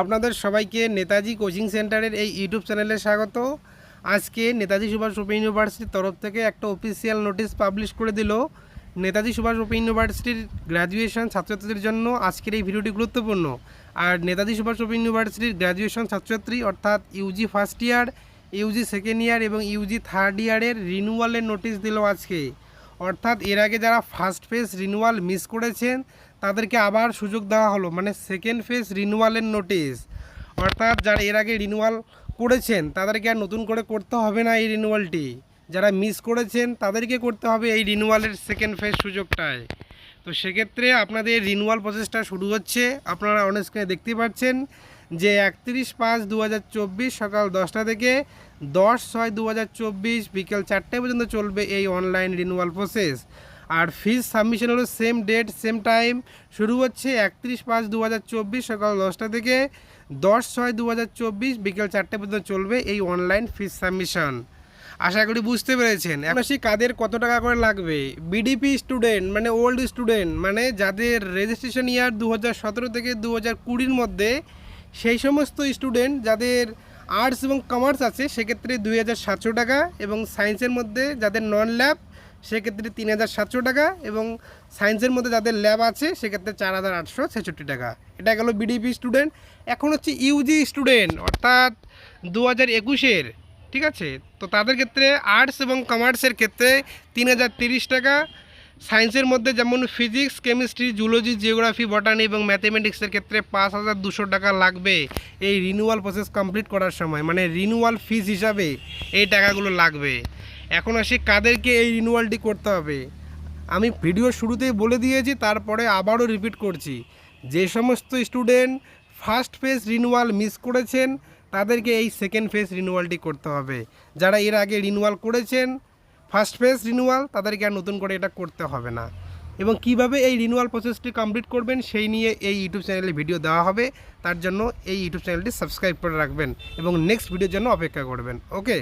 আপনাদের সবাইকে নেতাজি কোচিং সেন্টারের এই ইউটিউব চ্যানেলে স্বাগত। আজকে নেতাজি সুভাষ ওপেন ইউনিভার্সিটির তরফ থেকে একটা অফিসিয়াল নোটিশ পাবলিশ করে দিল। নেতাজি সুভাষ ওপেন ইউনিভার্সিটির গ্র্যাজুয়েশন ছাত্রছাত্রীদের জন্য আজকের এই ভিডিওটি গুরুত্বপূর্ণ। আর নেতাজি সুভাষ ওপেন ইউনিভার্সিটির গ্র্যাজুয়েশন ছাত্রছাত্রী অর্থাৎ UG first year UG second year এবং ইউজি থার্ড ইয়ারের রিনিউয়ালের নোটিশ দিল আজকে। অর্থাৎ এর আগে যারা ফার্স্ট ফেজ রিনিউয়াল মিস করেছেন, তাদেরকে আবার সুযোগ দেওয়া হলো মানে সেকেন্ড ফেজ রিনিউয়ালের নোটিশ অর্থাৎ যারা এর আগে রিনিউয়াল করেছেন, তাদেরকে আর নতুন করে করতে হবে না এই রিনিউয়ালটি যারা মিস করেছেন, তাদেরকে করতে হবে এই রিনিউয়ালের সেকেন্ড ফেজ সুযোগটায়। তো সেক্ষেত্রে আপনাদের রিনিউয়াল প্রসেসটা শুরু হচ্ছে, আপনারা অনেক স্ক্রিনে দেখতে পাচ্ছেন। যে একত্রিশ পাঁচ দু সকাল দশটা থেকে দশ ছয় দু বিকেল চারটে পর্যন্ত চলবে এই অনলাইন রিনুয়াল প্রসেস আর ফিজ সাবমিশন হলো সেম ডেট সেম টাইম শুরু হচ্ছে একত্রিশ পাঁচ দু সকাল দশটা থেকে দশ ছয় দু বিকেল চারটে পর্যন্ত চলবে এই অনলাইন ফিজ সাবমিশন আশা করি বুঝতে পেরেছেন। এখন আসি কাদের কত টাকা করে লাগবে? বিডিপি স্টুডেন্ট মানে ওল্ড স্টুডেন্ট মানে যাদের রেজিস্ট্রেশন ইয়ার দু থেকে দু হাজার মধ্যে সেই সমস্ত স্টুডেন্ট যাদের আর্টস এবং কমার্স আছে, সেক্ষেত্রে দুই হাজার সাতশো টাকা এবং সায়েন্সের মধ্যে যাদের নন ল্যাব সেক্ষেত্রে তিন হাজার সাতশো টাকা এবং সায়েন্সের মধ্যে যাদের ল্যাব আছে, সেক্ষেত্রে চার হাজার আটশো ছেষট্টি টাকা। এটা গেল বিডিপি স্টুডেন্ট এখন হচ্ছে ইউজি স্টুডেন্ট অর্থাৎ দু হাজার একুশের, ঠিক আছে? তো তাদের ক্ষেত্রে আর্টস এবং কমার্সের ক্ষেত্রে তিন হাজার তিরিশ টাকা সায়েন্সের মধ্যে যেমন physics, chemistry, zoology, geography, botany এবং ম্যাথমেটিক্সের ক্ষেত্রে পাঁচ হাজার দুশো টাকা লাগবে এই রিনিউয়াল প্রসেস কমপ্লিট করার সময়। মানে রিনিউয়াল ফিজ হিসাবে এই টাকাগুলো লাগবে। এখন আসি কাদেরকে এই রিনিউয়ালটি করতে হবে। আমি ভিডিও শুরুতেই বলে দিয়েছি, তারপরে আবারও রিপিট করছি। যে সমস্ত student first phase renewal miss করেছেন, তাদেরকে এই সেকেন্ড ফেজ রিনিউয়ালটি করতে হবে। যারা এর আগে রিনিউয়াল করেছেন ফার্স্ট ফেজ রিনিউয়াল তাদেরকে আর নতুন করে এটা করতে হবে না। এবং কীভাবে এই রিনিউয়াল প্রসেসটি কমপ্লিট করবেন, সেই নিয়ে এই ইউটিউব চ্যানেলে ভিডিও দেওয়া হবে। তার জন্য এই ইউটিউব চ্যানেলটি সাবস্ক্রাইব করে রাখবেন এবং নেক্সট ভিডিওর জন্য অপেক্ষা করবেন ওকে